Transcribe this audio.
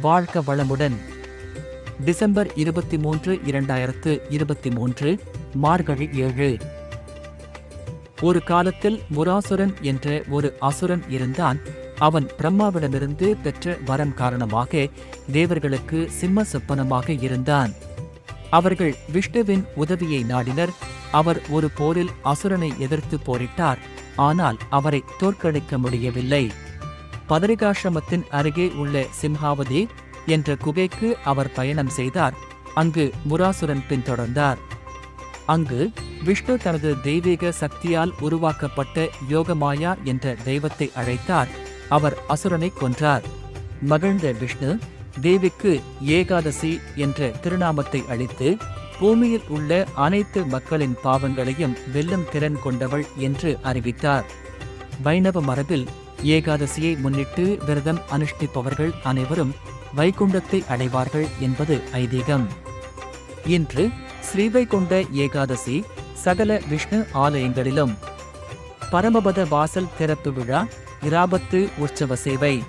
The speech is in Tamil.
வாழ்க வளமுடன். டிசம்பர் இருபத்தி மூன்று இரண்டாயிரத்து இருபத்தி மூன்று மார்கழி ஏழு. ஒரு காலத்தில் முராசுரன் என்ற ஒரு அசுரன் இருந்தான். அவன் பிரம்மாவிடமிருந்து பெற்ற வரம் காரணமாக தேவர்களுக்கு சிம்ம சொப்பனமாக இருந்தான். அவர்கள் விஷ்ணுவின் உதவியை நாடினர். அவர் ஒரு போரில் அசுரனை எதிர்த்து போரிட்டார். ஆனால் அவரை தோற்கடிக்க முடியவில்லை. பதரிகாசிரமத்தின் அருகே உள்ள சிம்ஹாவதி என்ற குகைக்கு அவர் பயணம் செய்தார். அங்கு முராசுரன் பின்தொடர்ந்தார். அங்கு விஷ்ணு தனது தெய்வீக சக்தியால் உருவாக்கப்பட்ட யோகமாயா என்ற தெய்வத்தை அழைத்தார். அவர் அசுரனை கொன்றார். மகிழ்ந்த விஷ்ணு தேவிக்கு ஏகாதசி என்ற திருநாமத்தை அளித்து பூமியில் உள்ள அனைத்து மக்களின் பாவங்களையும் வெல்லும் திறன் கொண்டவள் என்று அறிவித்தார். வைணவ மரபில் ஏகாதசியை முன்னிட்டு விரதம் அனுஷ்டிப்பவர்கள் அனைவரும் வைகுண்டத்தை அடைவார்கள் என்பது ஐதீகம். இன்று ஸ்ரீவைகுண்ட ஏகாதசி சகல விஷ்ணு ஆலயங்களிலும் பரமபத வாசல் திறப்பு விழா இராபத்து உற்சவ சேவை.